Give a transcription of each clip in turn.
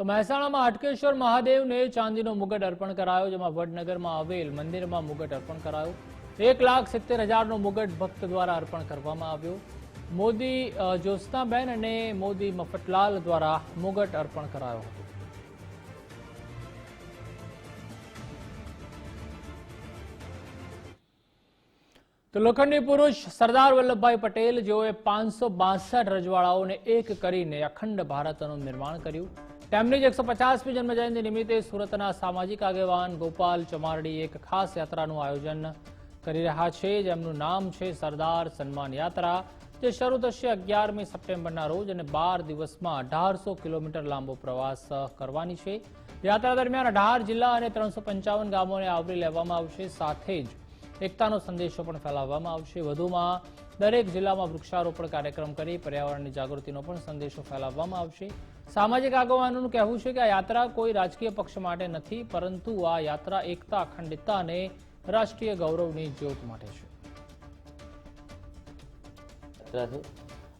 તો મહેસાણામાં હાટકેશ્વર મહાદેવને ચાંદીનો મુગટ અર્પણ કરાયો, જેમાં વડનગરમાં આવેલ મંદિરમાં મુગટ અર્પણ કરાયો. એક લાખ સિત્તેર હજારનો મુગટ ભક્ત દ્વારા અર્પણ કરવામાં આવ્યો. મોદી જ્યોત્સનાબેન અને મોદી મફતલાલ દ્વારા મુગટ અર્પણ કરાયો હતો. તો લોખંડી પુરુષ સરદાર વલ્લભભાઈ પટેલ જેઓએ પાંચસો બાસઠ રજવાડાઓને એક કરીને અખંડ ભારતનું નિર્માણ કર્યું. તેમની જ એકસો પચાસમી જન્મજયંતિ નિમિત્તે સુરતના સામાજિક આગેવાન ગોપાલ ચમારડી એક ખાસ યાત્રાનું આયોજન કરી રહ્યા છે. જેમનું નામ છે સરદાર સન્માન યાત્રા, જે શરૂ થશે અગિયારમી સપ્ટેમ્બરના રોજ અને બાર દિવસમાં અઢારસો કિલોમીટર લાંબો પ્રવાસ કરવાની છે. યાત્રા દરમિયાન અઢાર જિલ્લા અને ત્રણસો પંચાવન ગામોને આવરી લેવામાં આવશે. સાથે જ એકતાનો સંદેશો પણ ફેલાવવામાં આવશે. વધુમાં દરેક જિલ્લામાં વૃક્ષારોપણ કાર્યક્રમ કરી પર્યાવરણની જાગૃતિનો પણ સંદેશો ફેલાવવામાં આવશે. સામાજિક આગેવાનોનું કહેવું છે કે આ યાત્રા કોઈ રાજકીય પક્ષ માટે નથી, પરંતુ આ યાત્રા એકતા, અખંડિતતા અને રાષ્ટ્રીય ગૌરવની જ્યોત માટે છે.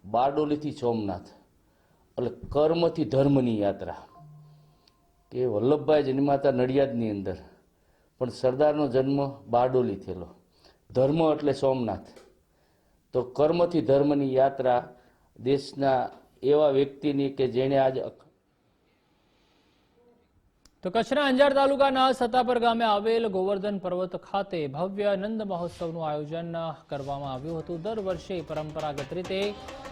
બારડોલીથી સોમનાથ. એટલે કર્મથી ધર્મની યાત્રા. કે વલ્લભભાઈ જન્માતા નડિયાદની અંદર. પણ સરદારનો જન્મ બારડોલી થયેલો. ધર્મ એટલે સોમનાથ. તો કર્મથી ધર્મની યાત્રા દેશના એવા વ્યક્તિની કે જેણે આજ તો કચ્છના અંજાર તાલુકાના સતાપર ગામે આવેલ ગોવર્ધન પર્વત ખાતે ભવ્ય નંદ મહોત્સવનું આયોજન કરવામાં આવ્યું હતું. દર વર્ષે પરંપરાગત રીતે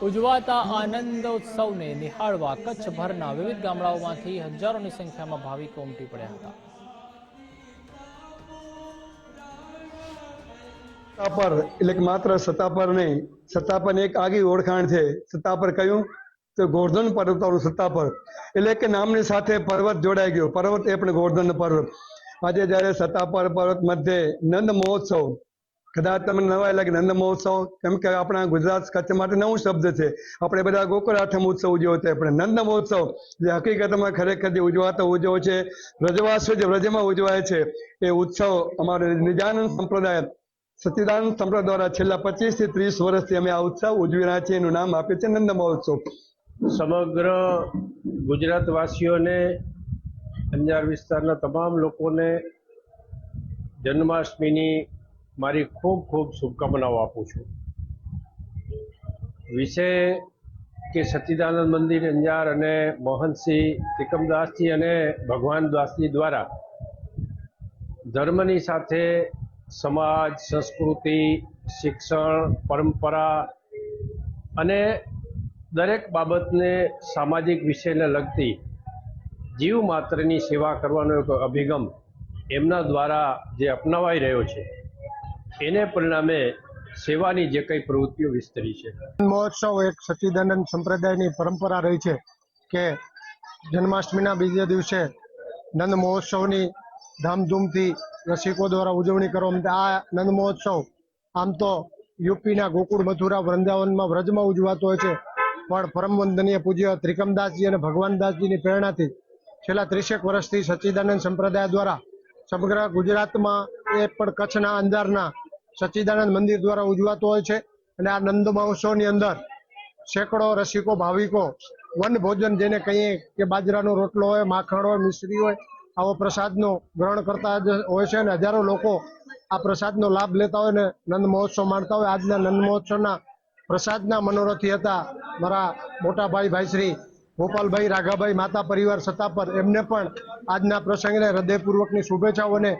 ઉજવાતા આનંદોત્સવને નિહાળવા કચ્છભરના વિવિધ ગામડાઓમાંથી હજારોની સંખ્યામાં ભાવિકો ઉમટી પડ્યા હતા. સતાપર એટલે કે માત્ર સતાપર નહીં સતાપર એક આગી ઓળખાણ છે. સતાપર કયું? તો ગોર્ધન સત્તા પર. એટલે કે નામની સાથે પર્વત જોડાઈ ગયો. પર્વત એ પણ ગોર્ધન પર્વત. આજે જ્યારે સત્તાપર પર્વત મધ્યે નંદ મહોત્સવ, કદાચ તમને નવા લાગે નંદ મહોત્સવ, કેમ કે આપણા ગુજરાત કચ્છ માટે નવું શબ્દ છે. આપણે બધા ગોકુળ આઠમ ઉત્સવ ઉજવ્યો છે, પણ નંદ મહોત્સવ જે હકીકતમાં ખરેખર જે ઉજવાતો ઉજવો છે વ્રજવાસ જે વ્રજમાં ઉજવાય છે, એ ઉત્સવ અમારે નિજાનંદ સંપ્રદાય, સચિદાનંદ સંપ્રદાય દ્વારા છેલ્લા પચીસથી ત્રીસ વર્ષથી અમે આ ઉત્સવ ઉજવી રહ્યા છીએ. એનું નામ આપ્યું છે નંદ મહોત્સવ. સમગ્ર ગુજરાતવાસીઓને, અંજાર વિસ્તારના તમામ લોકોને જન્માષ્ટમીની મારી ખૂબ ખૂબ શુભકામનાઓ આપું છું. વિશે કે સચ્ચિદાનંદ મંદિર, અંજાર અને મોહનસિંહ ત્રિકમદાસજી અને ભગવાન દાસજી દ્વારા ધર્મની સાથે સમાજ, સંસ્કૃતિ, શિક્ષણ, પરંપરા અને દરેક બાબતને સામાજિક વિષયને લગતી જીવ માત્રની સેવા કરવાનો એક અભિગમ એમના દ્વારા જે અપનાવાઈ રહ્યો છે, એને પરિણામે સેવાની જે કંઈ પ્રવૃત્તિઓ વિસ્તરી છે. મહોત્સવ એક સચ્ચિદાનંદ સંપ્રદાયની પરંપરા રહી છે કે જન્માષ્ટમીના બીજા દિવસે નંદ મહોત્સવની ધામધૂમથી રસિકો દ્વારા ઉજવણી કરવામાં આ નંદ મહોત્સવ આમ તો યુપીના ગોકુળ મથુરા વૃંદાવનમાં વ્રજમાં ઉજવાતો હોય છે. પણ પરમ વંદનીય પૂજ્ય ત્રિકમદાસજી અને ભગવાનદાસજીની પ્રેરણાથી છેલ્લા ત્રીસેક વર્ષથી સચ્ચિદાનંદ સંપ્રદાય દ્વારા સમગ્ર ગુજરાતમાં એ પણ કચ્છના અંજારના સચ્ચિદાનંદ મંદિર દ્વારા ઉજવાતો હોય છે અને આ નંદ મહોત્સવની અંદર સેંકડો રસિકો, ભાવિકો, વન ભોજન જેને કહીએ કે બાજરાનો રોટલો હોય, માખણ હોય, મિશ્રી હોય, આવો પ્રસાદનો ગ્રહણ કરતા હોય છે અને હજારો લોકો આ પ્રસાદનો લાભ લેતા હોય ને નંદ મહોત્સવ માણતા હોય. આજના નંદ મહોત્સવના પ્રસાદના મનોરથી હતા. મારા મોટા ભાઈ ભાઈશ્રી ગોપાલભાઈ રાઘાભાઈ માતા પરિવાર સત્તા પર એમને પણ આજના પ્રસંગને હૃદયપૂર્વકની શુભેચ્છાઓ અને